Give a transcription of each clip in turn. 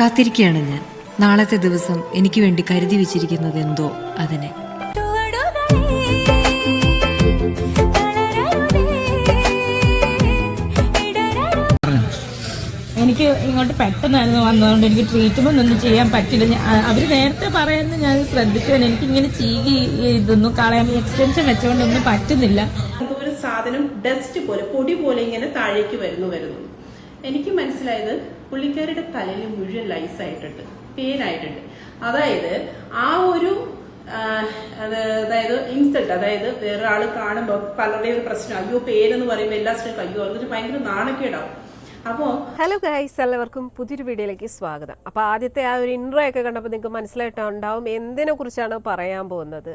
കാത്തിരിക്കുകയാണ് ഞാൻ. നാളത്തെ ദിവസം എനിക്ക് വേണ്ടി കരുതി വെച്ചിരിക്കുന്നത് എന്തോ അതിനെ. എനിക്ക് ഇങ്ങോട്ട് പെട്ടെന്നായിരുന്നു വന്നതുകൊണ്ട് എനിക്ക് ട്രീറ്റ്മെന്റ് ഒന്നും ചെയ്യാൻ പറ്റില്ല. അവർ അവർ നേരത്തെ പറയുന്നത് ഞാൻ ശ്രദ്ധിച്ചു. എനിക്ക് ഇങ്ങനെ ചീകി ഇതൊന്നും. കളയാൻ എക്സ്റ്റൻഷൻ വെച്ചുകൊണ്ടൊന്നും പറ്റുന്നില്ല. ഒരു സാധനം ഡസ്റ്റ് പോലെ പൊടി പോലെ ഇങ്ങനെ താഴേക്ക് വരുന്നു വരുന്നു. എനിക്ക് മനസ്സിലായത് പുള്ളിക്കാരുടെ തലയിൽ മുഴുവൻ ലൈസ് ആയിട്ടുണ്ട് പെയിൻ ആയിട്ടുണ്ട് അതായത് ആ ഒരു അതായത് ഇൻസൾട്ട് അതായത് വേറൊരാൾ കാണുമ്പോൾ പലരുടെയും ഒരു പ്രശ്നം അയ്യോ പേരെന്ന് പറയുമ്പോൾ എല്ലാ സ്ത്രീക്കും അയ്യോ അതൊരു ഭയങ്കര നാണക്കേടാവും. അപ്പോൾ ഹലോ ഗൈസ് എല്ലാവർക്കും പുതിയൊരു വീഡിയോയിലേക്ക് സ്വാഗതം. അപ്പോൾ ആദ്യത്തെ ആ ഒരു ഇൻട്രോ ഒക്കെ കണ്ടപ്പോൾ നിങ്ങൾക്ക് മനസ്സിലായിട്ടുണ്ടാവും എന്തിനെ കുറിച്ചാണ് പറയാൻ പോകുന്നത്.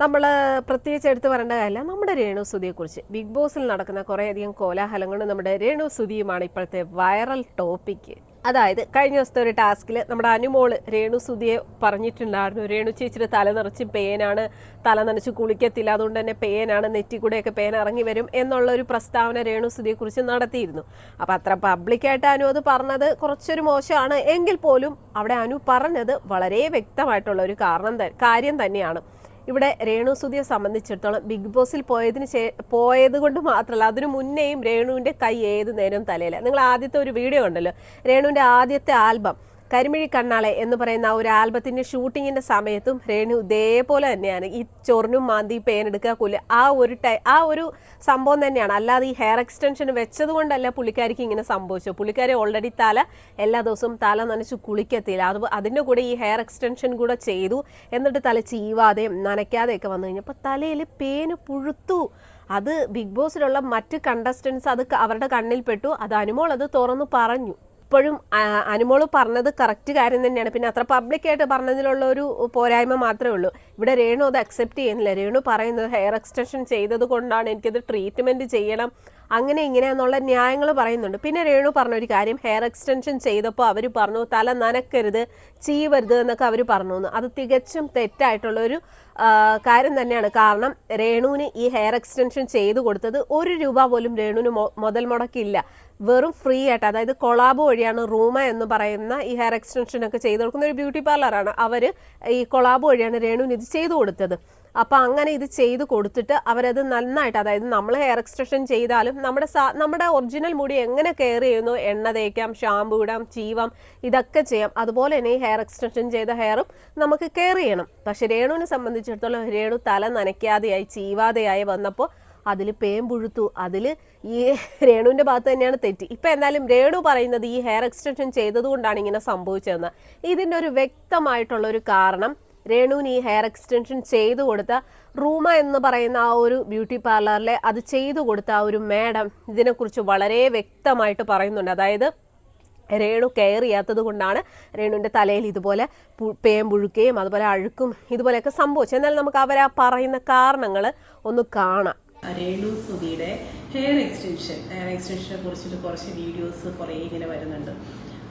നമ്മൾ പ്രത്യേകിച്ച് എടുത്ത് പറയേണ്ട കാര്യമില്ല. നമ്മുടെ രേണു സുധിയെക്കുറിച്ച് ബിഗ് ബോസിൽ നടക്കുന്ന കുറേയധികം കോലാഹലങ്ങളും നമ്മുടെ രേണു സുധിയുമാണ് ഇപ്പോഴത്തെ വൈറൽ ടോപ്പിക്ക് അതായത് കഴിഞ്ഞ ദിവസത്തെ ഒരു ടാസ്കിൽ നമ്മുടെ അനുമോൾ രേണു സുധിയെ പറഞ്ഞിട്ടുണ്ടായിരുന്നു. രേണു ചേച്ചിയുടെ തല നിറച്ച് പേനാണ് തല നനച്ച് കുളിക്കത്തില്ല അതുകൊണ്ട് തന്നെ പേനാണ് നെറ്റി കൂടെയൊക്കെ പേൻ ഇറങ്ങി വരും എന്നുള്ള ഒരു പ്രസ്താവന രേണു സുധിയെക്കുറിച്ച് നടത്തിയിരുന്നു. അപ്പം അത്ര പബ്ലിക്കായിട്ട് അനു അത് പറഞ്ഞത്. കുറച്ചൊരു മോശമാണ്. എങ്കിൽ പോലും അവിടെ അനു പറഞ്ഞത് വളരെ വ്യക്തമായിട്ടുള്ള ഒരു കാരണം കാര്യം തന്നെയാണ്. ഇവിടെ രേണു സുധിയെ സംബന്ധിച്ചിടത്തോളം ബിഗ് ബോസിൽ പോയതിന് ശേ പോയത് കൊണ്ട് മാത്രമല്ല അതിനു മുന്നേയും രേണുവിന്റെ കൈ ഏത് നേരം തലയില്ല നിങ്ങൾ ആദ്യത്തെ ഒരു വീഡിയോ ഉണ്ടല്ലോ രേണുവിന്റെ ആദ്യത്തെ ആൽബം. കരിമിഴി കണ്ണാളെ എന്ന് പറയുന്ന ഒരു ആൽബത്തിന്റെ ഷൂട്ടിങ്ങിന്റെ സമയത്തും രേണു ഇതേപോലെ തന്നെയാണ് ഈ ചൊറിനും മാന്തി പേനെടുക്കുക കൂൽ ആ ഒരു ടൈ ആ ഒരു സംഭവം തന്നെയാണ്. അല്ലാതെ ഈ ഹെയർ എക്സ്റ്റൻഷൻ വെച്ചതുകൊണ്ടല്ല പുള്ളിക്കാരിക്ക് ഇങ്ങനെ സംഭവിച്ചു പുള്ളിക്കാരി ഓൾറെഡി തല എല്ലാ ദിവസവും തല നനച്ച് കുളിക്കത്തില്ല. അത് അതിന്റെ കൂടെ ഈ ഹെയർ എക്സ്റ്റൻഷൻ കൂടെ ചെയ്തു. എന്നിട്ട് തല ചീവാതെയും നനയ്ക്കാതെയൊക്കെ വന്നു കഴിഞ്ഞപ്പോൾ തലയിൽ പേന് പുഴുത്തു. അത് ബിഗ് ബോസിലുള്ള മറ്റ് കണ്ടസ്റ്റൻസ് അത് അവരുടെ കണ്ണിൽപ്പെട്ടു അത് അനുമോൾ അത് തുറന്നു പറഞ്ഞു. ഇപ്പോഴും അനുമോൾ പറഞ്ഞത് കറക്റ്റ് കാര്യം തന്നെയാണ്. പിന്നെ അത്ര പബ്ലിക്കായിട്ട് പറഞ്ഞതിലുള്ള ഒരു പോരായ്മ മാത്രമേ ഉള്ളൂ. ഇവിടെ രേണു അത് അക്സെപ്റ്റ് ചെയ്യുന്നില്ല. രേണു പറയുന്നത് ഹെയർ എക്സ്റ്റൻഷൻ ചെയ്തത് കൊണ്ടാണ് എനിക്കത് ട്രീറ്റ്മെന്റ് ചെയ്യണം. അങ്ങനെ ഇങ്ങനെയെന്നുള്ള ന്യായങ്ങൾ പറയുന്നുണ്ട്. പിന്നെ രേണു പറഞ്ഞ ഒരു കാര്യം ഹെയർ എക്സ്റ്റൻഷൻ ചെയ്തപ്പോൾ അവർ പറഞ്ഞു തല നനക്കരുത് ചീവരുത് എന്നൊക്കെ അവർ പറഞ്ഞു. അത് തികച്ചും തെറ്റായിട്ടുള്ള ഒരു കാര്യം തന്നെയാണ്. കാരണം രേണുവിന് ഈ ഹെയർ എക്സ്റ്റൻഷൻ ചെയ്തു കൊടുത്തത് ഒരു രൂപ പോലും രേണുവിന് മുതൽ മുടക്കില്ല വെറും ഫ്രീ ആയിട്ട് അതായത് കൊളാബ് വഴിയാണ് റൂമ എന്ന് പറയുന്ന ഈ ഹെയർ എക്സ്റ്റൻഷൻ ഒക്കെ ചെയ്തു കൊടുക്കുന്ന ഒരു ബ്യൂട്ടി പാർലറാണ് അവർ ഈ കൊളാബ് വഴിയാണ് രേണുവിന് ഇത് ചെയ്തു കൊടുത്തത്. അപ്പം അങ്ങനെ ഇത് ചെയ്ത് കൊടുത്തിട്ട് അവരത് നന്നായിട്ട് അതായത് നമ്മൾ ഹെയർ എക്സ്ട്രഷൻ ചെയ്താലും നമ്മുടെ നമ്മുടെ ഒറിജിനൽ മുടി എങ്ങനെ കെയർ ചെയ്യുന്നു? എണ്ണ തേക്കാം ഷാമ്പു ഇടാം ചീവാം ഇതൊക്കെ ചെയ്യാം. അതുപോലെ തന്നെ ഈ ഹെയർ എക്സ്ട്രഷൻ ചെയ്ത ഹെയറും നമുക്ക് കെയർ ചെയ്യണം. പക്ഷെ രേണുവിനെ സംബന്ധിച്ചിടത്തോളം രേണു തല നനയ്ക്കാതെയായി ചീവാതെയായി വന്നപ്പോൾ അതിൽ പേൻ പുഴുത്തു. അതിൽ ഈ രേണുവിന്റെ ഭാഗത്ത് തന്നെയാണ് തെറ്റി. ഇപ്പം എന്തായാലും രേണു പറയുന്നത് ഈ ഹെയർ എക്സ്റ്റൻഷൻ ചെയ്തതുകൊണ്ടാണ് ഇങ്ങനെ സംഭവിച്ചതെന്ന്. ഇതിന്റെ ഒരു വ്യക്തമായിട്ടുള്ള ഒരു കാരണം രേണുവിന് ഈ ഹെയർ എക്സ്റ്റൻഷൻ ചെയ്തു കൊടുത്ത റൂമ എന്ന് പറയുന്ന ആ ഒരു ബ്യൂട്ടി പാർലറിലെ അത് ചെയ്തു കൊടുത്ത ആ ഒരു മാഡം ഇതിനെക്കുറിച്ച് വളരെ വ്യക്തമായിട്ട് പറയുന്നുണ്ട്. അതായത് രേണു കെയർ ചെയ്യാത്തത് കൊണ്ടാണ് രേണുവിന്റെ തലയിൽ ഇതുപോലെ പേം പേൻ പുഴുക്കുകയും അതുപോലെ അഴുക്കും ഇതുപോലെയൊക്കെ സംഭവിച്ചു എന്നാൽ നമുക്ക് അവർ ആ പറയുന്ന കാരണങ്ങൾ ഒന്ന് കാണാം. രേണു സുധിയുടെ ഹെയർ എക്സ്റ്റൻഷൻ ഹെയർ എക്സ്റ്റൻഷനെ കുറിച്ചിട്ട് കുറച്ച് വീഡിയോസ് കുറേ ഇങ്ങനെ വരുന്നുണ്ട്.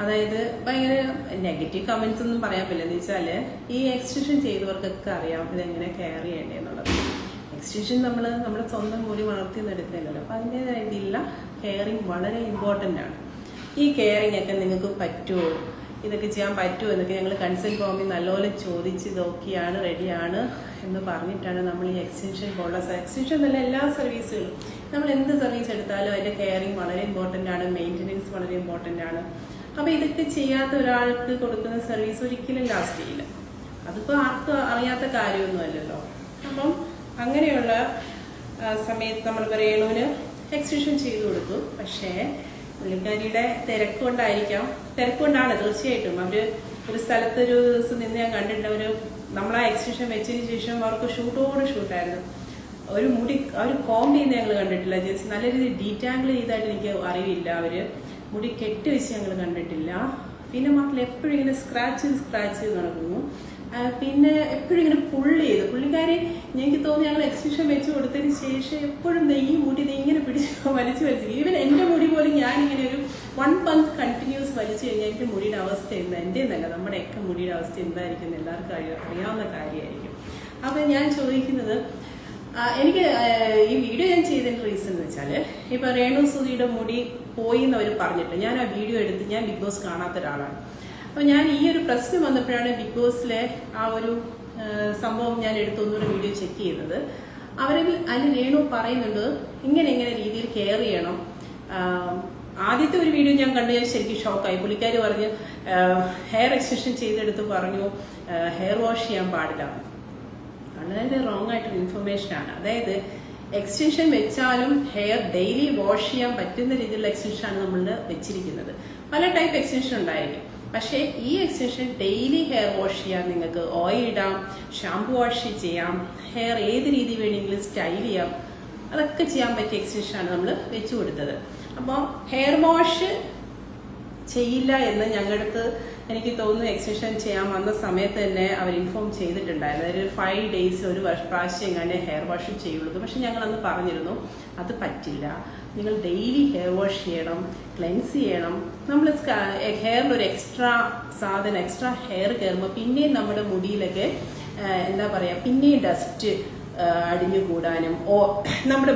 അതായത് ഭയങ്കര നെഗറ്റീവ് കമന്റ്സ് ഒന്നും പറയാൻ പറ്റില്ല. എന്ന് വെച്ചാൽ ഈ എക്സ്റ്റൻഷൻ ചെയ്തവർക്കൊക്കെ അറിയാം ഇതെങ്ങനെ കെയർ ചെയ്യേണ്ടതെന്നുള്ളത് എക്സ്റ്റൻഷൻ നമ്മൾ നമ്മുടെ സ്വന്തം മുടി വളർത്തിയെന്നെടുക്കുന്നില്ലല്ലോ അപ്പം അതിന്റെതായ രീതിയിലുള്ള കെയറിങ് വളരെ ഇമ്പോർട്ടന്റ് ആണ്. ഈ കെയറിങ് ഒക്കെ നിങ്ങൾക്ക് പറ്റുമോ? ഇതൊക്കെ ചെയ്യാൻ പറ്റുമോ? എന്നൊക്കെ ഞങ്ങൾ കൺസൾട്ട് ഫോമിൽ നല്ലപോലെ ചോദിച്ച് നോക്കിയാണ് റെഡിയാണ് എന്ന് പറഞ്ഞിട്ടാണ് നമ്മൾ ഈ എക്സ്റ്റൻഷൻ പോലുള്ള എക്സ്റ്റൻഷൻ എന്നല്ല എല്ലാ സർവീസുകളും നമ്മൾ എന്ത് സർവീസ് എടുത്താലും അതിന്റെ കെയറിങ് വളരെ ഇമ്പോർട്ടന്റ് ആണ്. മെയിന്റനൻസ് വളരെ ഇമ്പോർട്ടന്റ് ആണ്. അപ്പോൾ ഇതൊക്കെ ചെയ്യാത്ത ഒരാൾക്ക് കൊടുക്കുന്ന സർവീസ് ഒരിക്കലും ലാസ്റ്റ് ചെയ്യില്ല. അതിപ്പോ ആർക്കും അറിയാത്ത കാര്യമൊന്നും അല്ലല്ലോ അപ്പം അങ്ങനെയുള്ള സമയത്ത് നമ്മൾ രേണുവിന് എക്സ്റ്റൻഷൻ ചെയ്തു കൊടുത്തു. പക്ഷേ പുള്ളിക്കാരിയുടെ തിരക്കുകൊണ്ടായിരിക്കാം തിരക്കുകൊണ്ടാണ് തീർച്ചയായിട്ടും. അവർ ഒരു സ്ഥലത്ത് ഒരു ദിവസം നിന്ന് ഞാൻ കണ്ടിട്ടുണ്ട്. ഒരു നമ്മളാ എക്സ്റ്റൻഷൻ വെച്ചതിന് ശേഷം അവർക്ക് ഷൂട്ടോട് ഷൂട്ടായിരുന്നു. ഒരു മുടി അവർ കോമഡി ചെയ്യുന്ന ഞങ്ങൾ കണ്ടിട്ടില്ല. ജസ്റ്റ് നല്ല രീതിയിൽ ഡീറ്റാങ്കിൾ ചെയ്തായിട്ട് എനിക്ക് അറിവില്ല. അവർ മുടി കെട്ടി വെച്ച് ഞങ്ങൾ കണ്ടിട്ടില്ല. പിന്നെ മാത്രമല്ല എപ്പോഴും ഇങ്ങനെ സ്ക്രാച്ച് സ്ക്രാച്ച് നടക്കുന്നു. പിന്നെ എപ്പോഴും ഇങ്ങനെ പുള്ളി ചെയ്ത്. പുള്ളിക്കാരി എനിക്ക് തോന്നി ഞങ്ങൾ എക്സിബിഷൻ വെച്ച് കൊടുത്തതിന് ശേഷം എപ്പോഴും ഈ മുടി ഇങ്ങനെ പിടിച്ച് വലിച്ചു വലിച്ചു ഈവൻ എന്റെ മുടി പോലും ഇങ്ങനെ ഒരു വൺ മന്ത് കണ്ടിന്യൂസ് വലിച്ചു കഴിഞ്ഞാൽ എന്റെ മുടിയുടെ അവസ്ഥ എന്താ? എന്റെ എന്നല്ല നമ്മുടെയൊക്കെ മുടിയുടെ അവസ്ഥ എന്തായിരിക്കും എല്ലാവർക്കും അറിയാം അറിയാവുന്ന കാര്യമായിരിക്കും. അപ്പം ഞാൻ ചോദിക്കുന്നത് എനിക്ക് ഈ വീഡിയോ ഞാൻ ചെയ്തതിന്റെ റീസൺ എന്ന് വെച്ചാൽ ഇപ്പൊ രേണു സുധിയുടെ മുടി പോയി എന്ന് അവർ പറഞ്ഞിട്ട്. ഞാൻ ആ വീഡിയോ എടുത്ത് ഞാൻ ബിഗ് ബോസ് കാണാത്ത ഒരാളാണ്. അപ്പോൾ ഞാൻ ഈ ഒരു പ്രശ്നം വന്നപ്പോഴാണ് ബിഗ് ബോസിലെ ആ ഒരു സംഭവം ഞാൻ എടുത്ത് ഒന്നുകൂടെ വീഡിയോ ചെക്ക് ചെയ്യുന്നത്. അവരിൽ അതിൽ രേണു പറയുന്നുണ്ട് ഇങ്ങനെ ഇങ്ങനെ രീതിയിൽ കെയർ ചെയ്യണം. ആദ്യത്തെ ഒരു വീഡിയോ ഞാൻ കണ്ടു ഞാൻ ശരിക്കും ഷോക്കായി പുള്ളിക്കാർ പറഞ്ഞ് ഹെയർ എക്സ്റ്റൻഷൻ ചെയ്തെടുത്ത് പറഞ്ഞു ഹെയർ വാഷ് ചെയ്യാൻ പാടില്ല. വളരെ റോങ് ആയിട്ടൊരു ഇൻഫർമേഷൻ ആണ്. അതായത് എക്സ്റ്റൻഷൻ വെച്ചാലും ഹെയർ ഡെയിലി വാഷ് ചെയ്യാൻ പറ്റുന്ന രീതിയിലുള്ള എക്സ്റ്റൻഷനാണ് നമ്മൾ വെച്ചിരിക്കുന്നത്. പല ടൈപ്പ് എക്സ്റ്റൻഷൻ ഉണ്ടായിരിക്കും. പക്ഷേ ഈ എക്സ്റ്റൻഷൻ ഡെയിലി ഹെയർ വാഷ് ചെയ്യാം നിങ്ങൾക്ക് ഓയിൽ ഇടാം ഷാംപൂ വാഷ് ചെയ്യാം ഹെയർ ഏത് രീതി വേണമെങ്കിലും സ്റ്റൈൽ ചെയ്യാം അതൊക്കെ ചെയ്യാൻ പറ്റിയ എക്സ്റ്റൻഷനാണ് നമ്മൾ വെച്ചു കൊടുത്തത് അപ്പോൾ ഹെയർ വാഷ് ചെയ്യില്ല എന്ന് ഞങ്ങൾക്ക് എനിക്ക് തോന്നുന്നു എക്സ്റ്റൻഷൻ ചെയ്യാൻ വന്ന സമയത്ത് തന്നെ അവർ ഇൻഫോം ചെയ്തിട്ടുണ്ടായിരുന്നു. അതായത് ഫൈവ് ഡേയ്സ് ഒരു വർഷ പ്രാവശ്യം എങ്ങനെ ഹെയർ വാഷ് ചെയ്യുള്ളൂ. പക്ഷെ ഞങ്ങൾ അന്ന് പറഞ്ഞിരുന്നു അത് പറ്റില്ല. നിങ്ങൾ ഡെയിലി ഹെയർ വാഷ് ചെയ്യണം ക്ലെൻസ് ചെയ്യണം. നമ്മൾ ഹെയറിൽ ഒരു എക്സ്ട്രാ സാധനം എക്സ്ട്രാ ഹെയർ കയറുമ്പോൾ പിന്നെയും നമ്മുടെ മുടിയിലൊക്കെ എന്താ പറയുക പിന്നെയും ഡസ്റ്റ് അടിഞ്ഞുകൂടാനും. ഓ നമ്മുടെ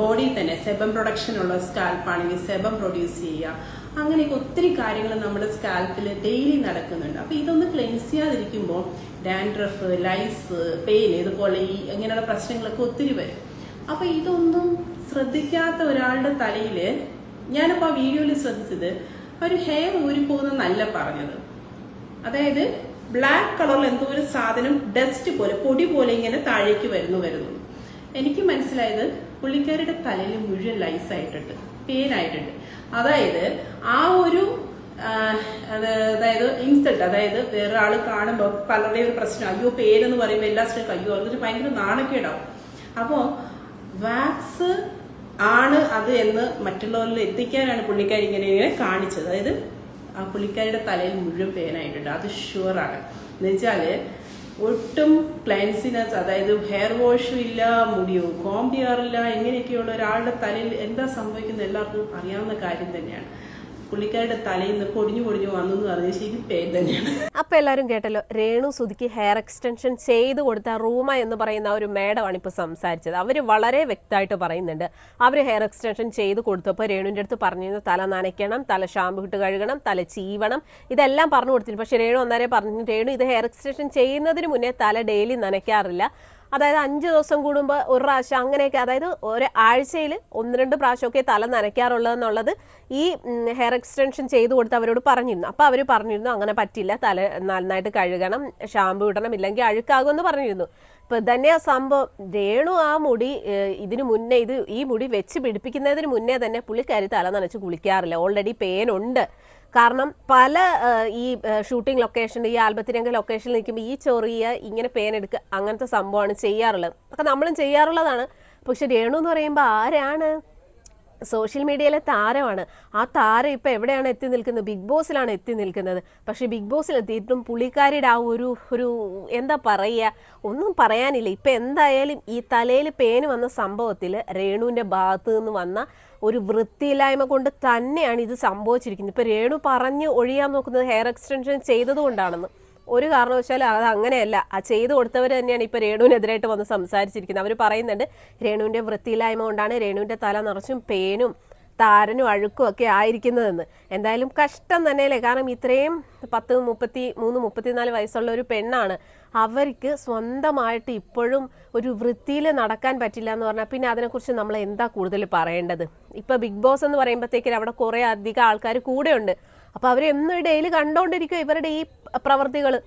ബോഡിയിൽ തന്നെ സെബം പ്രൊഡക്ഷൻ ഉള്ള സ്കാൽപ്പാണെങ്കിൽ സെബം പ്രൊഡ്യൂസ് ചെയ്യുക. അങ്ങനെയൊക്കെ ഒത്തിരി കാര്യങ്ങൾ നമ്മുടെ സ്കാൽപ്പിൽ ഡെയിലി നടക്കുന്നുണ്ട്. അപ്പൊ ഇതൊന്ന് ക്ലെൻസ് ചെയ്യാതിരിക്കുമ്പോൾ ഡാൻഡ്രഫ് ലൈസ് പെയിൻ ഇതുപോലെ ഈ ഇങ്ങനെയുള്ള പ്രശ്നങ്ങളൊക്കെ ഒത്തിരി വരും. അപ്പൊ ഇതൊന്നും ശ്രദ്ധിക്കാത്ത ഒരാളുടെ തലയിൽ ഞാനിപ്പോൾ ആ വീഡിയോയിൽ ശ്രദ്ധിച്ചത് ഒരു ഹെയർ ഊരിപ്പോകുന്നല്ല പറഞ്ഞത്. അതായത് ബ്ലാക്ക് കളറിൽ എന്തോ ഒരു സാധനം ഡസ്റ്റ് പോലെ പൊടി പോലെ ഇങ്ങനെ താഴേക്ക് വരുന്നു വരുന്നു. എനിക്ക് മനസ്സിലായത് പുള്ളിക്കാരുടെ തലയിൽ മുഴുവൻ ലൈസ് ആയിട്ടുണ്ട് പേനായിട്ടുണ്ട് അതായത് ആ ഒരു അതായത് ഇൻസൾട്ട് അതായത് വേറെ ആൾ കാണുമ്പോൾ പലരുടെ ഒരു പ്രശ്നം അയ്യോ പേരെന്ന് പറയുമ്പോൾ എല്ലാ സ്ത്രീക്കും അയ്യോ അതൊരു ഭയങ്കര നാണക്കേടാവും അപ്പോൾ വാക്സ് ആണ് അത് എന്ന് മറ്റുള്ളവരിൽ എത്തിക്കാനാണ് പുള്ളിക്കാരി ഇങ്ങനെ കാണിച്ചത്. അതായത് ആ പുള്ളിക്കാരിയുടെ തലയിൽ മുഴുവൻ പേനായിട്ടുണ്ട് അത് ഷുവറാണ് എന്ന് വെച്ചാൽ ഒട്ടും ക്ലൻസിനെസ് അതായത് ഹെയർ വാഷും ഇല്ല മുടിയോ കോം ചെയ്യാറില്ല ഇങ്ങനെയൊക്കെയുള്ള ഒരാളുടെ തലയിൽ എന്താ സംഭവിക്കുന്നത് എല്ലാവർക്കും അറിയാവുന്ന കാര്യം തന്നെയാണ്. പുള്ളിക്കാരുടെ തലയിൽ നിന്ന് പൊടിഞ്ഞു പൊടിഞ്ഞു വന്നു എന്ന് പറഞ്ഞാൽ ശരി പേൻ തന്നെയാണ്. അപ്പൊ എല്ലാവരും കേട്ടല്ലോ രേണു സുധിക്ക് ഹെയർ എക്സ്റ്റൻഷൻ ചെയ്ത് കൊടുത്ത റൂമ എന്ന് പറയുന്ന ഒരു മേഡമാണ് ഇപ്പൊ സംസാരിച്ചത്. അവർ വളരെ വ്യക്തമായിട്ട് പറയുന്നുണ്ട്. അവർ ഹെയർ എക്സ്റ്റൻഷൻ ചെയ്ത് കൊടുത്തപ്പോൾ രേണുവിന്റെ അടുത്ത് പറഞ്ഞിരുന്നു തല നനയ്ക്കണം തല ഷാമ്പു ഇട്ട് കഴുകണം തല ചീവണം ഇതെല്ലാം പറഞ്ഞു കൊടുത്തിരുന്നു. പക്ഷെ രേണു അന്നേരം പറഞ്ഞു രേണു ഇത് ഹെയർ എക്സ്റ്റൻഷൻ ചെയ്യുന്നതിന് മുന്നേ തല ഡെയിലി നനയ്ക്കാറില്ല. അതായത് അഞ്ച് ദിവസം കൂടുമ്പോൾ ഒരു പ്രാവശ്യം അങ്ങനെയൊക്കെ അതായത് ഒരു ആഴ്ചയിൽ ഒന്ന് രണ്ട് പ്രാവശ്യമൊക്കെ തല നനയ്ക്കാറുള്ളതെന്നുള്ളത് ഈ ഹെയർ എക്സ്റ്റൻഷൻ ചെയ്തു കൊടുത്ത് അവരോട് പറഞ്ഞിരുന്നു. അപ്പോൾ അവർ പറഞ്ഞിരുന്നു അങ്ങനെ പറ്റില്ല തല നന്നായിട്ട് കഴുകണം ഷാമ്പു ഇടണം ഇല്ലെങ്കിൽ അഴുക്കാകുമെന്ന് പറഞ്ഞിരുന്നു. ഇപ്പൊ തന്നെ ആ സംഭവം രേണു ആ മുടി ഇതിനു മുന്നേ ഇത് ഈ മുടി വെച്ച് പിടിപ്പിക്കുന്നതിന് മുന്നേ തന്നെ പുള്ളിക്കാരി തല നനച്ച് കുളിക്കാറില്ല. ഓൾറെഡി പേനുണ്ട് കാരണം പല ഈ ഷൂട്ടിംഗ് ലൊക്കേഷൻ ഈ ആൽബത്തിരംഗ ലൊക്കേഷനിൽ നിൽക്കുമ്പോൾ ഈ ചൊറിയ ഇങ്ങനെ പേനെടുക്കുക അങ്ങനത്തെ സംഭവമാണ് ചെയ്യാറുള്ളത്. അതൊക്കെ നമ്മളും ചെയ്യാറുള്ളതാണ്. പക്ഷെ രേണു എന്ന് പറയുമ്പോൾ ആരാണ്? സോഷ്യൽ മീഡിയയിലെ താരമാണ്. ആ താരം ഇപ്പം എവിടെയാണ് എത്തി നിൽക്കുന്നത്? ബിഗ് ബോസിലാണ് എത്തി നിൽക്കുന്നത്. പക്ഷേ ബിഗ് ബോസിൽ എത്തിയിട്ടും പുള്ളിക്കാരിയുടെ ആ ഒരു ഒരു എന്താ പറയുക? ഒന്നും പറയാനില്ല. ഇപ്പം എന്തായാലും ഈ തലയിൽ പേന് വന്ന സംഭവത്തിൽ രേണുവിന്റെ ഭാഗത്ത് നിന്ന് വന്ന ഒരു വൃത്തിയില്ലായ്മ കൊണ്ട് തന്നെയാണ് ഇത് സംഭവിച്ചിരിക്കുന്നത്. ഇപ്പം രേണു പറഞ്ഞ് ഒഴിയാൻ നോക്കുന്നത് ഹെയർ എക്സ്റ്റൻഷൻ ചെയ്തതുകൊണ്ടാണെന്ന്. ഒരു കാരണവശാലും അത് അങ്ങനെയല്ല. ആ ചെയ്തു കൊടുത്തവർ തന്നെയാണ് ഇപ്പോൾ രേണുവിനെതിരായിട്ട് വന്ന് സംസാരിച്ചിരിക്കുന്നത്. അവർ പറയുന്നുണ്ട് രേണുവിന്റെ വൃത്തിയില്ലായ്മ കൊണ്ടാണ് രേണുവിന്റെ തല നിറച്ചും പേനും താരനും അഴുക്കും ഒക്കെ ആയിരിക്കുന്നതെന്ന്. എന്തായാലും കഷ്ടം തന്നെയല്ലേ? കാരണം ഇത്രയും പത്ത് മുപ്പത്തി മൂന്ന് മുപ്പത്തിനാല് വയസ്സുള്ള ഒരു പെണ്ണാണ്. അവർക്ക് സ്വന്തമായിട്ട് ഇപ്പോഴും ഒരു വൃത്തിയിൽ നടക്കാൻ പറ്റില്ല എന്ന് പറഞ്ഞാൽ പിന്നെ അതിനെക്കുറിച്ച് നമ്മൾ എന്താ കൂടുതൽ പറയേണ്ടത്? ഇപ്പോൾ ബിഗ് ബോസ് എന്ന് പറയുമ്പോഴത്തേക്കും അവിടെ കുറേ അധികം ആൾക്കാർ കൂടെയുണ്ട്. അപ്പോൾ അവർ എന്നും ഡെയിലി കണ്ടുകൊണ്ടിരിക്കുക ഇവരുടെ ഈ പ്രവർത്തികൾ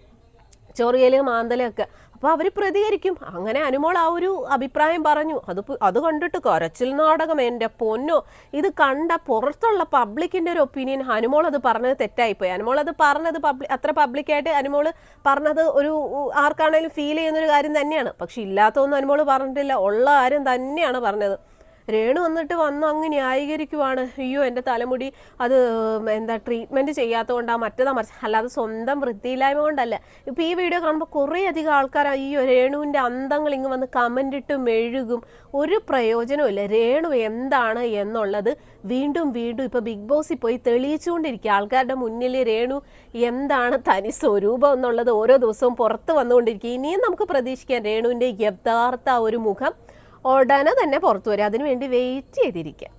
ചൊറിയൽ മാന്തലൊക്കെ. അപ്പോൾ അവർ പ്രതികരിക്കും. അങ്ങനെ അനുമോൾ ആ ഒരു അഭിപ്രായം പറഞ്ഞു. അത് അത് കണ്ടിട്ട് കൊരച്ചിൽ നാടകം. എന്റെ പൊന്നോ ഇത് കണ്ട പുറത്തുള്ള പബ്ലിക്കിന്റെ ഒരു ഒപ്പീനിയൻ അനുമോൾ അത് പറഞ്ഞത് തെറ്റായിപ്പോയി. അനുമോൾ അത് പറഞ്ഞത് പബ്ലിക് അത്ര പബ്ലിക്കായിട്ട് അനുമോൾ പറഞ്ഞത് ഒരു ആർക്കാണേലും ഫീൽ ചെയ്യുന്നൊരു കാര്യം തന്നെയാണ്. പക്ഷെ ഇല്ലാത്തതൊന്നും അനുമോൾ പറഞ്ഞിട്ടില്ല. ഉള്ള കാര്യം തന്നെയാണ് പറഞ്ഞത്. രേണു വന്നിട്ട് വന്ന് അങ്ങ് ന്യായീകരിക്കുവാണ്. അയ്യോ എന്റെ തലമുടി അത് എന്താ ട്രീറ്റ്മെന്റ് ചെയ്യാത്തതുകൊണ്ടാ മറ്റേതാ മറിച്ച് അല്ലാതെ സ്വന്തം വൃത്തിയില്ലായ്മ കൊണ്ടല്ല. ഇപ്പോൾ ഈ വീഡിയോ കാണുമ്പോൾ കുറേ അധികം ആൾക്കാർ അയ്യോ രേണുവിന്റെ അന്തങ്ങൾ ഇങ്ങ് വന്ന് കമന്റ് ഇട്ട് മെഴുകും. ഒരു പ്രയോജനമില്ല രേണു എന്താണ് എന്നുള്ളത് വീണ്ടും വീണ്ടും ഇപ്പോൾ ബിഗ് ബോസിൽ പോയി തെളിയിച്ചുകൊണ്ടിരിക്കുക. ആൾക്കാരുടെ മുന്നിൽ രേണു എന്താണ് തനി സ്വരൂപം എന്നുള്ളത് ഓരോ ദിവസവും പുറത്ത് വന്നുകൊണ്ടിരിക്കുക. ഇനിയും നമുക്ക് പ്രതീക്ഷിക്കാം രേണുവിന്റെ യഥാർത്ഥ ഒരു മുഖം. ഉടനെ തന്നെ പുറത്തു വരും. അതിനുവേണ്ടി വെയിറ്റ് ചെയ്തിരിക്കുക